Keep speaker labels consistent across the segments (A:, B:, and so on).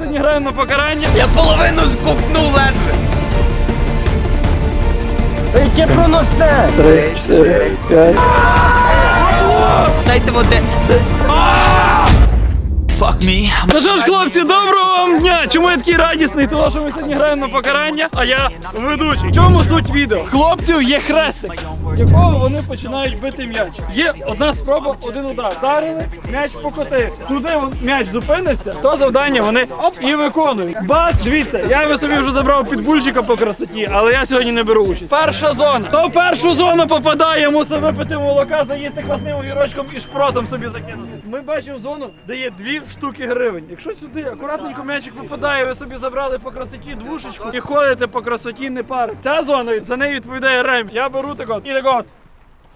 A: сьогодні граємо на покарання.
B: Я половину скупну ледве.
C: Яке проносне!
A: Три, чотири, п'ять.
B: Дайте води.
A: Ну що ж, хлопці, доброго вам дня! Чому я такий радісний? Тому що ми сьогодні граємо на покарання, а я ведучий. В чому суть відео? Хлопців є хрестик, якого вони починають бити м'яч. Є одна спроба, один удар. Вдарили, м'яч покотився. Туди м'яч зупиниться, то завдання вони оп і виконують. Бас, дивіться, я би собі вже забрав підбульчика по красоті, але я сьогодні не беру участь. Перша зона. Хто в першу зону попадає, мусить випити молока, заїсти квасним огірочком і шпротом собі закинути. Ми бачимо зону, де є дві штуки гривень. Якщо сюди акуратненько м'ячик випадає, ви собі забрали по красоті двушечку і ходите по красоті не пари. Ця зона за нею відповідає рем. Я беру так от і так от.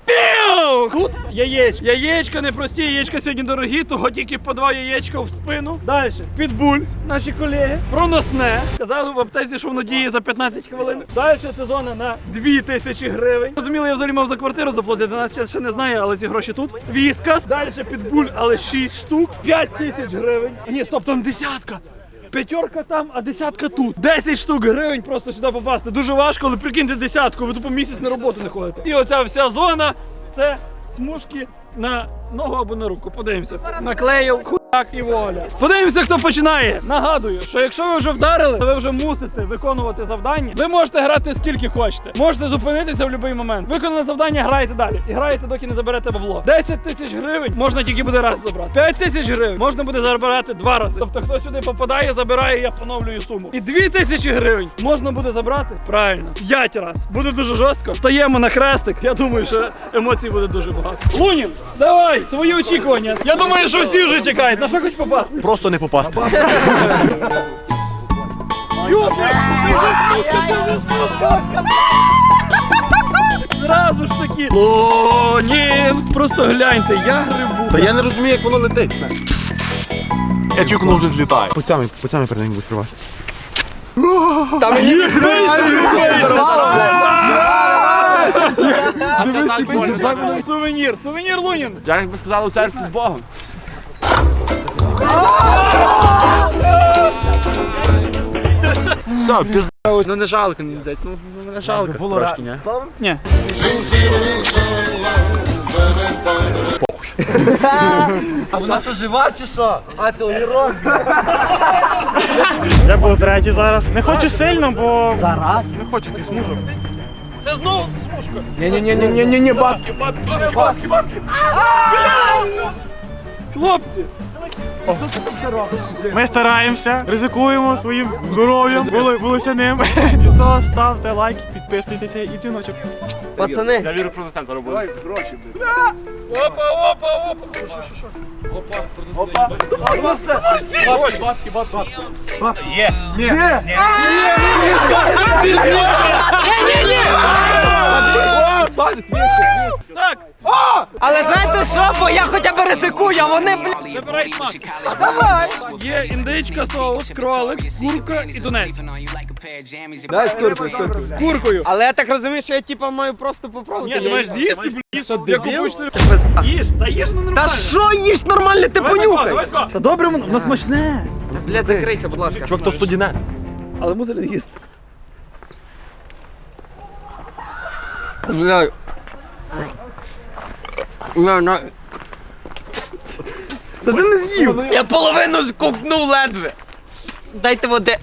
A: Піу! Тут яєчко. Яєчка непрості, яєчка сьогодні дорогі, того тільки по два яєчка в спину. Далі. Підбуль, наші колеги. Проносне. Казали в аптеці, що воно діє за 15 хвилин. Далі це зона на 2 тисячі гривень. Розуміли, я взагалі мав за квартиру заплатити. Нас ще- не знаю, але ці гроші тут. Віскас. Далі підбуль, але 6 штук. 5 тисяч гривень. Ні, стоп, там десятка. П'ятерка там, а десятка тут. 10 штук гривень просто сюди попасти. Дуже важко, але прикиньте десятку, ви тупо місяць на роботу не ходите. І оця вся зона це смужки на ногу або на руку. Подивимося. Наклеїв хуяк і воля. Подивимося, хто починає. Нагадую, що якщо ви вже вдарили, то ви вже мусите виконувати завдання. Ви можете грати скільки хочете. Можете зупинитися в будь-який момент. Виконали завдання, граєте далі. І граєте, доки не заберете бабло. 10 тисяч гривень можна тільки буде раз забрати. 5 тисяч гривень можна буде забирати два рази. Тобто, хто сюди попадає, забирає, я поновлюю суму. І 2 тисячі гривень можна буде забрати правильно. 5 разів. Буде дуже жорстко. Стаємо на хрестик. Я думаю, що емоцій буде дуже багато. Лунін, давай, твої очікування. Я думаю, що всі вже чекають. На що хоч попасти?
C: Просто не попасти.
A: Зразу ж таки. Лунін! Просто гляньте, я грибу.
C: Та я не розумію, як воно летить. Я чую, воно вже злітає. Путями, путями перед ним будеш рвати.
A: Сувенір, сувенір Лунін.
C: Як би сказали у церкві з Богом. Все, пізда.
B: Ну не жалко мені дать. Ну ну, не жалко трошки, ні?
A: Ні.
B: Вона що жива чи що? А ти огірок?
D: Я був третій зараз. Не хочу сильно, бо. Зараз? Не хочу ти смужок.
A: Це знову смужка.
B: Ні-ні-ні-ні-ні, бабки, бабки, бабки, бабки.
A: Хлопці,
D: Ми стараємося, ризикуємо своїм здоров'ям, були, були ним. Ставте лайки, підписуйтеся і дзвіночок.
B: Пацани,
C: Я вірю про це заробив. Гроші, блядь.
A: опа, опа, опа. Що, що, що, що? Опа, Так,
B: але знаєте що, бо я хоча б ризикую, а вони, блядь.
A: забирай смак. Є індичка, соус, кролик, курка і тунець.
B: Дай з куркою, з куркою.
A: З куркою.
B: Але я так розумію, що я типа маю просто попробувати.
A: Ні, ти
B: Я
A: маєш з'їсти, блін.
B: Що,
A: Як
B: дебіл?
A: обичний Їж, та їж, ну
B: Та
A: нормально.
B: що їж нормально, ти
A: Давай тако,
B: понюхай.
A: давай тако. Та добре воно, воно смачне.
B: Бля, закрийся, будь ласка.
C: Чувак, то студінець.
A: Але мусить з'їсти.
B: Бля. Бля, на...
A: Та ти не з'їв.
B: Я половину скупнув ледве. Дайте води.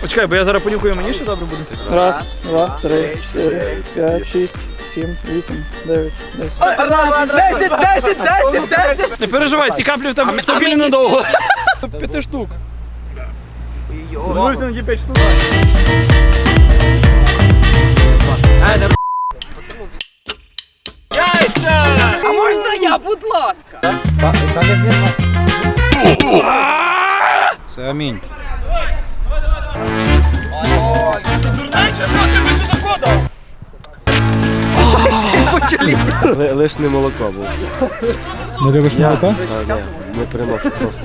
A: Почекай, бо я зараз понюхаю мені ще добре буде. Раз, два, три, чотири, п'ять, шість, сім, вісім, дев'ять, десять.
B: Десять, десять, десять, десять.
A: Не переживай, ці каплі в тебе в тобі ненадовго. П'яти штук. Звернувся на ті п'ять штук. Яйця!
B: А можна я, будь ласка?
A: Дурнече, що ти
C: Лиш не молоко було.
E: Не любиш молока?
C: Не приношу просто.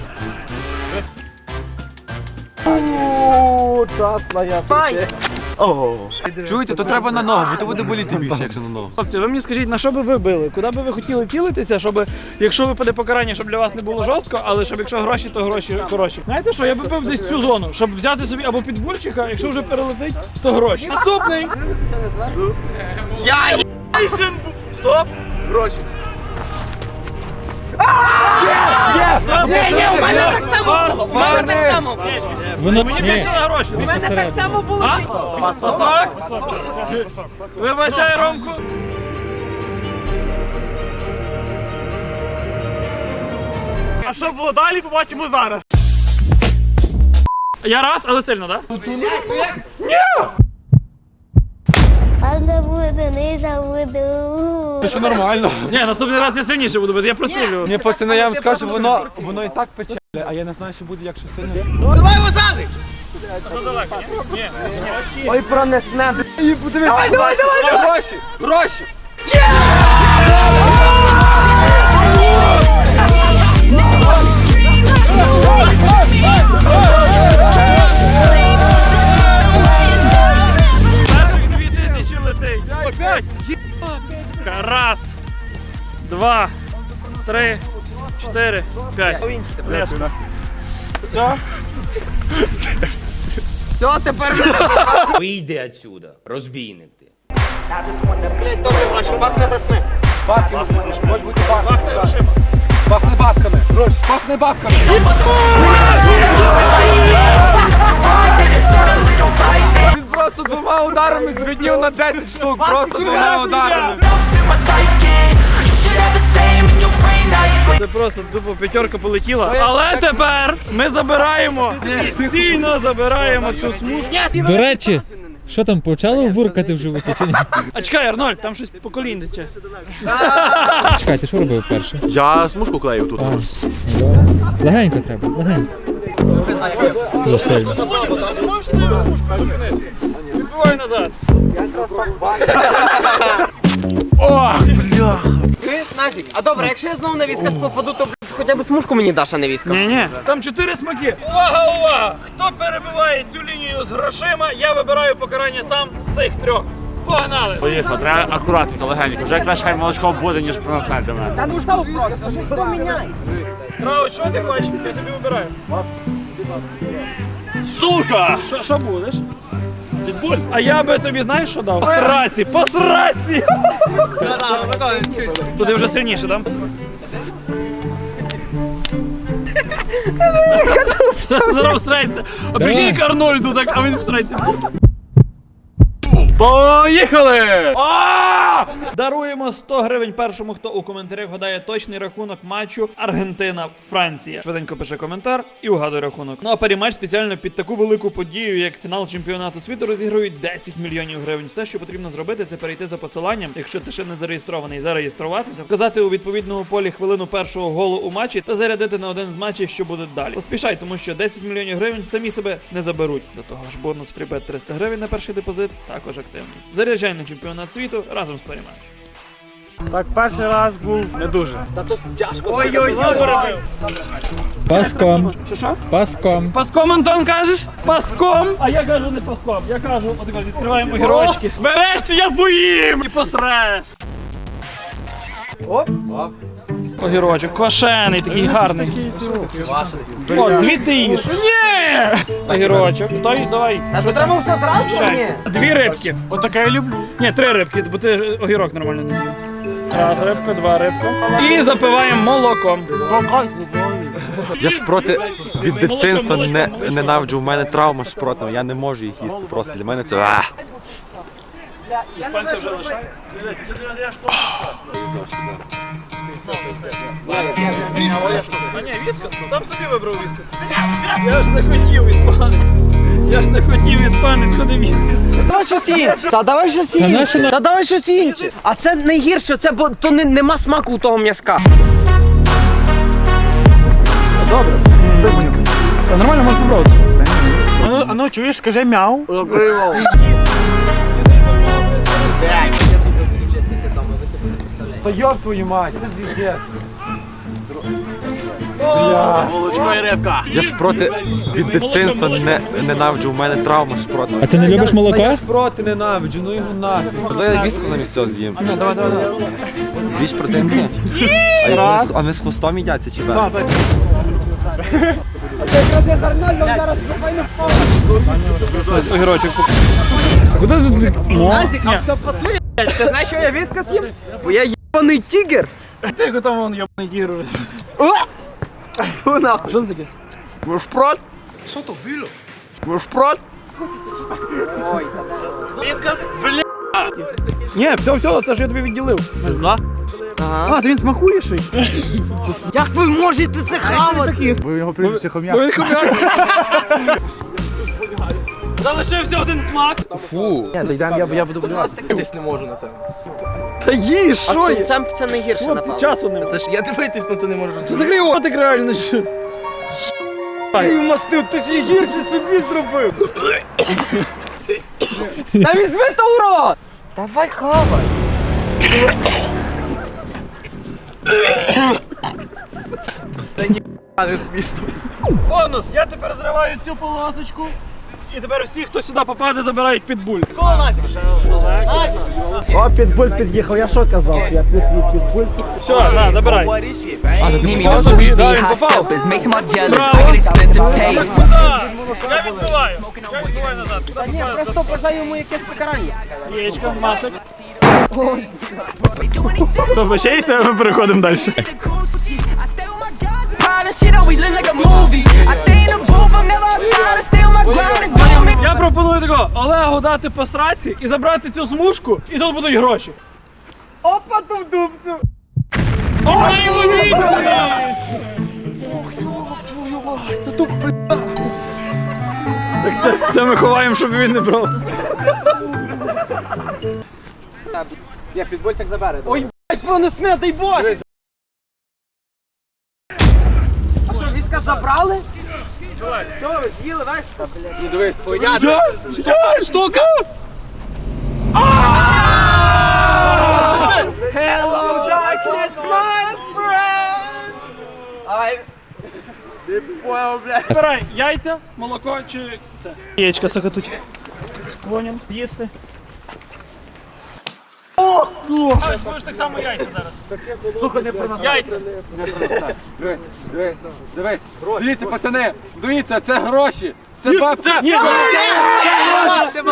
B: Чуєте, то треба на ногу, бо то буде боліти більше, якщо на ногу.
A: Хлопці, ви мені скажіть, на що би ви били? Куди би ви хотіли цілитися, щоб якщо випаде покарання, щоб для вас не було жорстко, але щоб якщо гроші, то гроші хороші. Знаєте що? Я би бив десь цю зону, щоб взяти собі або підбульчика, якщо вже перелетить, то гроші. Наступний!
B: Я
A: Стоп! Гроші. Є! Стоп!
B: Ні, ні, у мене так само було, у мене так само було.
A: Мені більше на гроші.
B: У мене так само було.
A: А? Сосак? Вибачай, Ромку.
D: А що було далі, побачимо зараз.
A: Я раз, але сильно, так?
F: Але буде, не забуду.
C: Все нормально.
A: Ні, наступний раз я сильніше буду бити, я прострілюю.
B: Ні, пацани, я вам скажу, воно, воно і так пече, а я не знаю, що буде, якщо сильно. Ой, пронесне, і подивись. Давай, давай, давай, Гроші, гроші.
A: Перших Раз, два, три, чотири, п'ять. Все?
B: Все, тепер
G: Вийди отсюда, розбійник ти.
B: пахне бабками. Гроші, пахне бабками. Він просто двома ударами звіднів на 10 штук. Просто двома ударами.
A: Це просто тупо п'ятерка полетіла. Але тепер ми забираємо, офіційно забираємо цю смужку.
E: До речі, що там почало буркати в животі чи ні?
A: А чекай, Арнольд, там щось по колін тече.
E: Чекай, ти що робив перше?
C: Я смужку клею тут.
E: Легенько треба, легенько. Дуже сильно.
A: Відбивай назад.
B: Назік, а добре, якщо я знову на віскас попаду, то блядь, хоча б смужку мені даш, а не віскас.
A: Ні, ні. Там чотири смаки. Увага, увага! Хто перебиває цю лінію з грошима, я вибираю покарання сам з цих трьох. Погнали!
H: Поїхав, треба акуратненько, легенько. Вже краще хай молочко буде, ніж проносне до мене.
A: Право, що ти хочеш? Я тобі вибираю.
H: Сука!
A: Що, що будеш? Підбуль. А я би тобі знаєш, що дав? По сраці, по сраці! Туди вже сильніше, так? Зараз всрається. А прикинь, к Арнольду, так, а він всрається.
H: Поїхали!
A: Даруємо 100 гривень першому, хто у коментарях вгадає точний рахунок матчу Аргентина-Франція. Швиденько пише коментар і угадує рахунок. Ну а перематч спеціально під таку велику подію, як фінал чемпіонату світу, розігрують 10 мільйонів гривень. Все, що потрібно зробити, це перейти за посиланням, якщо ти ще не зареєстрований, зареєструватися, вказати у відповідному полі хвилину першого голу у матчі та зарядити на один з матчів, що буде далі. Поспішай, тому що 10 мільйонів гривень самі себе не заберуть. До того ж, бонус фрібет 300 гривень на перший депозит також активний. Заряджай на чемпіонат світу разом з перематчем.
D: Так, перший раз був не дуже.
B: Та то Ой-ой-ой.
E: Паском.
A: Що що?
E: Паском.
A: Паском, Антон, кажеш? Паском? А я кажу не паском. Я кажу, от кажу, відкриваємо огірочки. Береш це я поїм! І посраєш. Оп. Огірочок, квашений, такий гарний. О, звідти їж. Ні! Огірочок. Дай, давай.
B: Та то треба все зразу чи ні?
A: Дві рибки.
D: Отаке я люблю.
A: Ні, три рибки, бо ти огірок нормально не з'їв. Раз рибка, два рибка. І запиваємо молоком.
I: Я ж проти від дитинства не ненавиджу. У мене травма проти, я не можу їх їсти. Просто для мене це. А!
A: А ні, віскас, сам собі вибрав віскас. Я ж не хотів іспанець. Я ж не хотів іспанець, ходи віскас.
B: Давай щось інше. Та давай щось
E: Та
B: інше. Та давай щось інше. А це найгірше, це бо то не, нема смаку у того м'язка.
A: Нормально можна спробувати.
D: А ну, а ну чуєш, скажи мяу.
B: Та йоб твою мать, це звіздець.
C: Молочко і рибка.
I: Я ж проти від дитинства не ненавиджу, у мене травма ж проти.
E: А ти не любиш молока?
I: Я ж проти ненавиджу, ну його нафіг. Давай я віску замість цього з'їм.
B: Давай, давай, давай.
I: Дві ж. А вони з- А вони з хвостом їдяться чи?
A: Огірочок. Куди ти?
B: Назік, а все пасує, блядь. Ти знаєш, що я вискас їм? Бо я єбаний тігр.
A: Ти готов вон йобаний діру.
B: Фу, нахуй.
A: Що це таке?
B: Ви шпрот? Що то було? Ви шпрот?
A: Віскас? Бля! Ні, все, все, це ж я тобі відділив.
B: Ага.
A: А, ти він смакує ще?
B: Як ви можете це хавати?
D: Ви його прізвище хом'як.
A: Він хомяк. Залишився один смак.
B: Ні, то йдемо, я, я буду будувати.
C: Десь не можу на це.
A: Та їж,
B: А
A: що є?
B: тунцем це найгірше,
A: Хлопці,
B: напевно.
A: часу немає.
C: Це ж я дивитись на це не можу.
A: Це закрий ротик реально що. Ти вмастив, ти ж і гірше собі зробив.
B: Та візьми то в рот! Давай хавай.
A: Бонус, я тепер зриваю цю полосочку. І тепер всі, хто сюди попаде, забирають підбуль.
D: О, підбуль під'їхав, я що казав? Я після підбуль.
A: Все, на, забирай.
J: I got expensive taste.
A: Я відбиваю. Я відбиваю назад.
B: Та ні, просто бажаю йому якесь покарання.
A: Яєчко, масок. Вибачайте, ми переходимо далі. Я пропоную такого Олегу дати по сраці і забрати цю смужку, і тут будуть гроші.
B: Опа, ту дубцю.
A: Ой! Так це, це ми ховаємо, щоб він не брав.
B: Я підбольчик забере. Ой, блядь, пронесне, дай Боже! А що, війська забрали? Що, ви з'їли весь? Ну дивись, понятно.
A: Що? Штука?
B: Hello, darkness, my friend! Ай,
A: Збирай яйця, молоко чи це? Яєчка сакатуть. Поняв, їсти. О! Будеш так само яйця зараз. Слухай, не про нас. Яйця.
B: Дивись, дивись, дивись. Дивіться, пацани, дивіться, це гроші. Це бабки.
A: Це, ні, це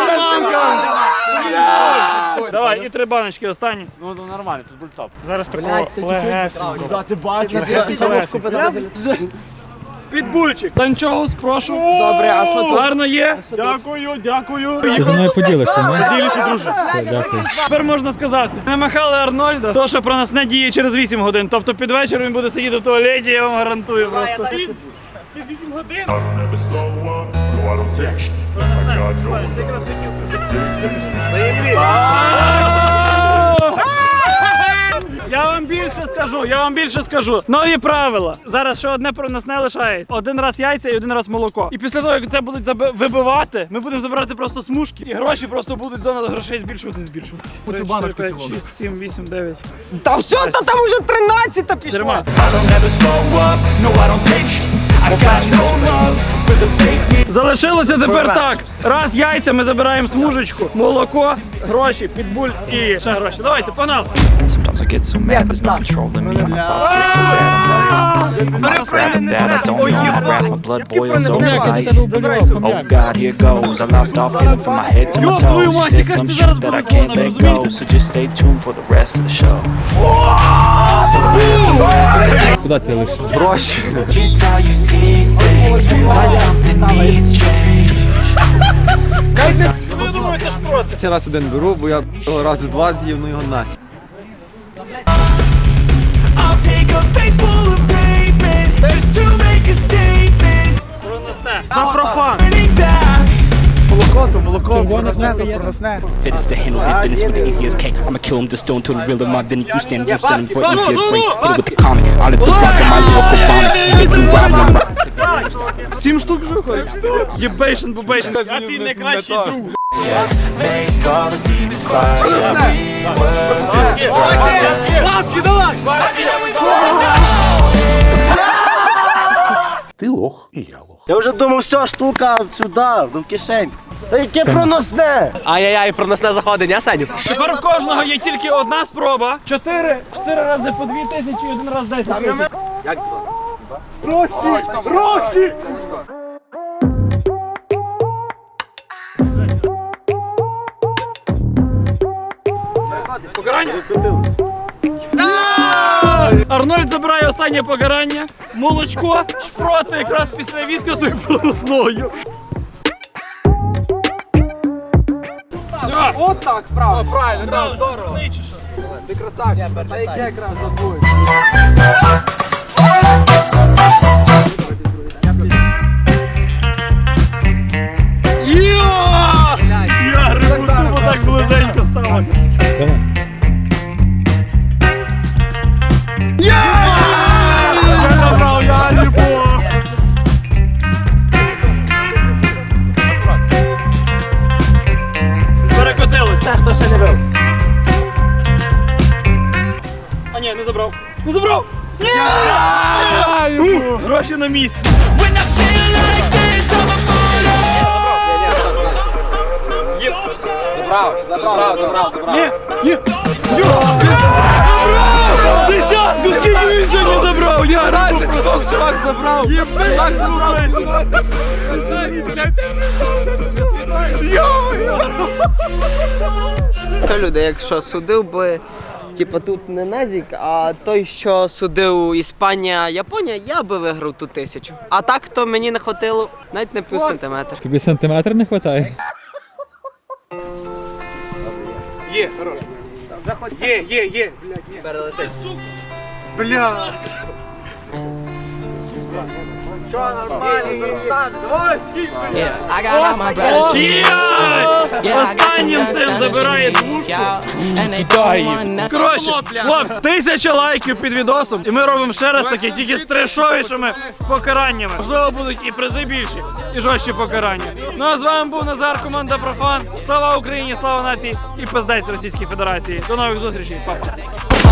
A: Давай, і три баночки останні.
H: Ну, ну нормально, тут буль топ.
D: Зараз такого легесенько.
B: Ти бачиш, я солодку
A: Підбульчик. Та нічого, спрошу.
B: Добре, а що тут?
A: Гарно є.
D: Дякую, дякую.
E: Ти зі мною поділишся, не?
D: Ділюся, друже.
E: Все, дякую.
A: Тепер можна сказати, не махали Арнольда, то що про нас не діє через 8 годин. Тобто під вечір він буде сидіти в туалеті, я вам гарантую просто. Я вам більше скажу, я вам більше скажу. Нові правила. Зараз ще одне про нас не лишається. Один раз яйця і один раз молоко. І після того, як це будуть заби- вибивати, ми будемо забирати просто смужки, і гроші просто будуть зона грошей збільшуватися, збільшуватися. Оцю баночку 6, 7, 8, 9.
B: Та все, та там уже 13 пішла.
A: Тримай. Залишилося тепер так. Раз яйця ми забираємо смужечку, молоко, гроші, підбуль і ще гроші. Давайте, погнали.
J: Sometimes I get so mad, there's no controlling me. My thoughts get so bad, I'm like, I'm like that, I don't know how to rap. My blood boils over like, oh God, here goes. I lost all feeling from my head to my toes. You said some shit that I can't let go, so just stay tuned for the rest of the show.
E: Куди ти лишишся?
I: Гроші.
J: Just how you see things, realize something needs change.
I: Цей раз один беру, бо я того разу два з'їв, ну його нафіг.
J: Take a face full of pavement just to make a statement.
A: За профан.
J: Turning back.
D: Молоко, то молоко, пронесне, то пронесне.
K: fittest to handle the business with the easiest cake. I'ma kill him just stone to the real of my then you stand you send him for easier break. Hit it with the comment. I'll let the rock in my local vomit. Right.
A: Сім штук вже ходить. Єбейшн, бубейшн. А ти найкращий друг. Лапки, давай!
C: Ти лох, і я лох.
B: Я вже думав, все, штука сюди, ну в кишень. Та яке проносне?
I: Ай-яй-яй, проносне заходить, не Саню?
A: Тепер в кожного є тільки одна спроба. Чотири, чотири рази по дві тисячі, і один раз десять.
I: Як два?
A: Гроші! Гроші! Покарання? Арнольд забирає останнє покарання. Молочко, шпроти якраз після віскасу і проносною. Все. От так, правильно. Правильно, так, здорово.
B: Ти красавчик, та яке якраз забудь.
A: Йо! Я грибу тупо так близенько стало.
E: Давай.
A: Гроші на місці.
B: Забрав, забрав, забрав, забрав.
A: Ні, ні. Забрав! Десятку, скільки він сьогодні забрав? Я
B: чувак забрав.
A: Єбать,
B: Хто люди, якщо судив би, типу тут не Назік, а той, що судив Іспанія, Японія, я би виграв ту тисячу. А так, то мені не хватило навіть не пів сантиметра.
E: Тобі сантиметр не вистачає?
C: Є, хорош. Є, є, є.
B: Перелетить.
C: Бля.
K: Yeah, I got all my brothers from Yeah, I got some
A: Останнім
K: young
A: цим забирає
K: from
A: двушку.
K: yeah. And they don't want nothing.
A: Коротше, хлопці, тисяча лайків під відосом, і ми робимо ще раз таке, тільки з трешовішими покараннями. Можливо, будуть і призи більші, і жорсткі покарання. Ну а з вами був Назар, команда Профан. Слава Україні, слава нації і пиздець Російській Федерації. До нових зустрічей, Па-па.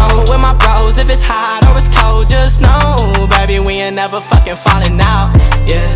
K: Phone with my bros. If it's hot or it's cold, just know, baby, we ain't never fucking falling out. Yeah,